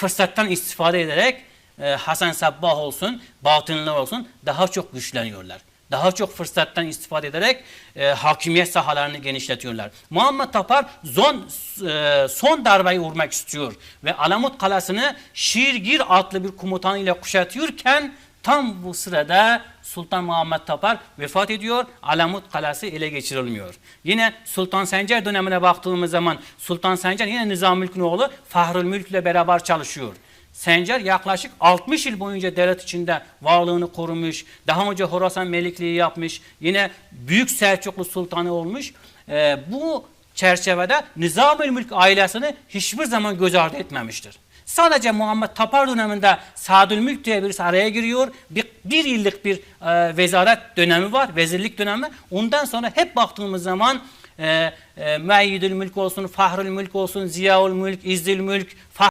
fırsattan istifade ederek e, Hasan Sabbah olsun, Batınlılar olsun daha çok güçleniyorlar. Daha çok fırsattan istifade ederek e, hakimiyet sahalarını genişletiyorlar. Muhammed Tapar son, e, son darbeyi vurmak istiyor ve Alamut Kalası'nı Şiirgir adlı bir komutan ile kuşatıyorken tam bu sırada Sultan Muhammed Tapar vefat ediyor. Alamut Kalası ele geçirilmiyor. Yine Sultan Sencer dönemine baktığımız zaman Sultan Sencer yine Nizamülk'ün oğlu Fahrül Mülk ile beraber çalışıyor. Sencer yaklaşık 60 yıl boyunca devlet içinde varlığını korumuş. Daha önce Horasan Melikliği yapmış. Yine Büyük Selçuklu Sultanı olmuş. Ee, bu çerçevede Nizamül Mülk ailesini hiçbir zaman göz ardı etmemiştir. Sadece Muhammed Tapar döneminde Sadül Mülk diye birisi araya giriyor. Bir, bir yıllık bir e, vezaret dönemi var, vezirlik dönemi. Ondan sonra hep baktığımız zaman e, e, Müeyyidül Mülk olsun, Fahrül Mülk olsun, Ziyaül Mülk, İzzül Mülk,